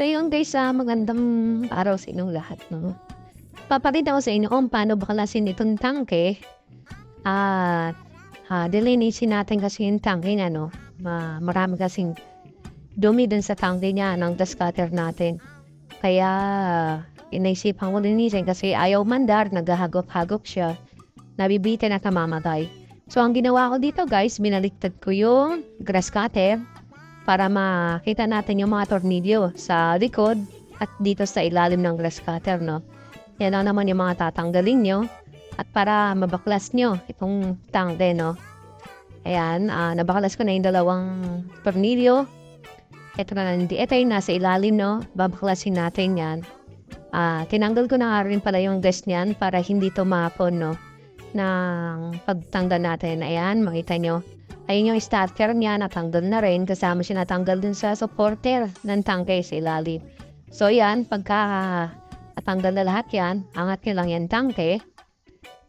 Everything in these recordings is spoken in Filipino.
So yun guys, ah, magandang araw sa inyong lahat. No? Papakita ko sa inyo kung paano baklasin itong tangke. At ah, dilinisin natin kasi yung tangke niya. No? Ma marami kasing dumi dun sa tangke niya ng dust cutter natin. Kaya inaisipan ko linisin kasi ayaw mandar, naghahagop-hagop siya. Nabibitin at namamatay. So ang ginawa ko dito guys, binaliktad ko yung grass cutter para makita natin yung mga tornilyo sa likod at dito sa ilalim ng grass cutter, no? Yan ang naman yung mga tatanggalin nyo at para mabaklas nyo itong tangde, no? Ayan, ah, nabaklas ko na yung dalawang tornilyo. Ito na hindi. Ito yung nasa ilalim, no? Babaklasin natin yan. Ah, tinanggal ko na nga rin pala yung gas niyan para hindi tumapon, no? ng pagtanggal natin. Ayan, makita nyo. Ayun yung starter niya, natanggal na rin. Kasama siya natanggal dun sa supporter ng tangke sa ilalim. So yan, pagka natanggal na lahat yan, angat nyo lang yan tangke.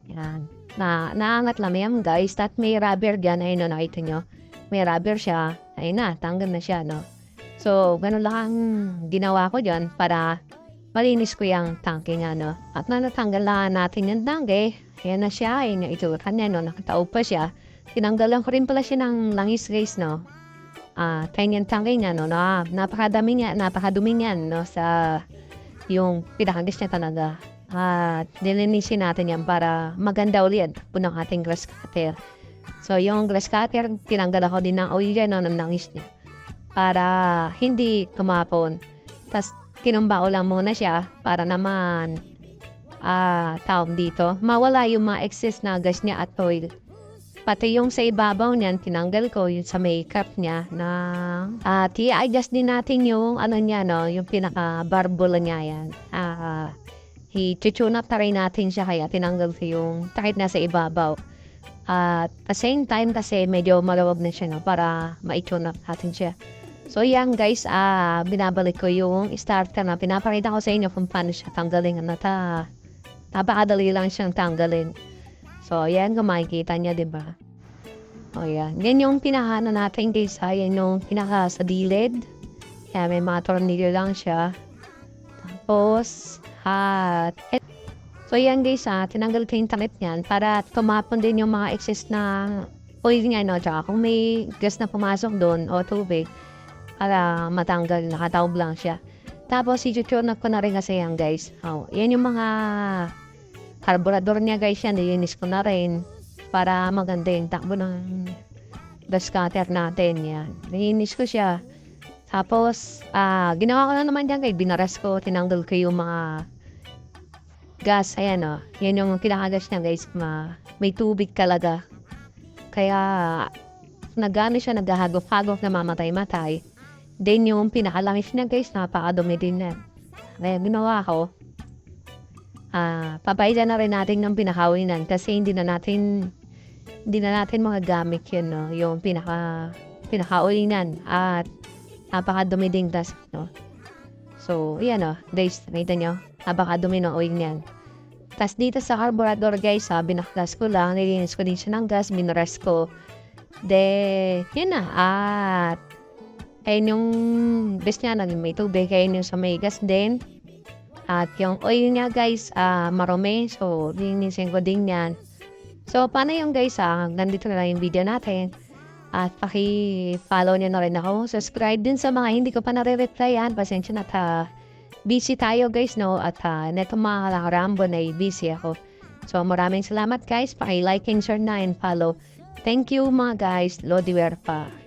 Yan. Na, naangat lang yan guys. At may rubber dyan. Ayun no, nakita nyo. May rubber siya. Ayun na, tanggal na siya, no. So, ganun lang ang ginawa ko dyan para malinis ko yung tangke nga, no. At na natanggal na natin yung tangke, Ayan na siya, ayan yung itsura niya, no? Nakatao siya. Tinanggalan ko rin pala siya ng langis, guys, no? Ah, uh, yung tangke niya, no? Na, napakadami niya, napakadumi niyan, no? Sa yung pinakagis niya talaga. At uh, nilinisin natin yan para maganda ulit po ng ating grass cutter. So, yung grass cutter, tinanggal ako din ng oil no, ng langis niya. Para hindi tumapon. Tapos, kinumbao lang muna siya para naman ah, tawag dito, mawala yung mga excess na gas niya at oil. Pati yung sa ibabaw niyan, tinanggal ko yung sa makeup niya na uh, i-adjust din natin yung ano niya, no, yung pinaka-barbula niya yan. Ah, i-tune up taray natin siya kaya tinanggal ko yung takit na sa ibabaw. At the same time kasi medyo malawag na siya, no, para ma-tune up natin siya. So yan guys, ah, binabalik ko yung starter na pinapakita ko sa inyo kung paano siya tanggalin na ta. Napakadali lang siyang tanggalin. So, ayan, kung makikita niya, di ba? O, yan. Yan yung pinahana natin guys, ha? Yan yung pinaka sa dilid. Kaya may mga tornilyo lang siya. Tapos, hat. Et, so, yan guys, ha? Tinanggal ko yung takip niyan para tumapon din yung mga excess na oil niya, no? Tsaka kung may gas na pumasok doon o tubig, para matanggal, nakataob lang siya. Tapos, i-tune ko na rin kasi yan, guys. Oh, yan yung mga carburetor niya guys yan, nilinis ko na rin para maganda yung takbo ng dust cutter natin yan. Nilinis ko siya. Tapos, ah, ginawa ko na naman yan guys, binaras ko, tinanggal ko yung mga gas, ayan o. Oh. Yan yung kinakagas niya guys, ma, may tubig talaga. Kaya, nagano siya, naghahagop-hagop na mamatay-matay. Then yung pinakalangis niya guys, napakadumi din na. Kaya ginawa ko, ah, papailan na rin natin ng pinakawinan kasi hindi na natin hindi na natin mga gamit yun, no? Yung pinaka pinakaulinan at napakadumi ding tas, no? So, yan, no? Guys, nakita nyo? Napakadumi ng oil niyan. Tapos dito sa carburetor, guys, ha, binaklas ko lang, nilinis ko din siya ng gas, minores ko. De, yun na. At, ayun yung gas niya, naging may tubig, ayun yung sa may gas din. At yung oil niya guys, uh, marumi. So, linisin ko din yan. So, paano yung guys ha? Nandito na lang yung video natin. At paki-follow niyo na rin ako. Subscribe din sa mga hindi ko pa nare-replyan. Pasensya na ta. Busy tayo guys no. At uh, neto mga karambo na busy ako. So, maraming salamat guys. Paki-like and share na and follow. Thank you mga guys. Lodi Werpa.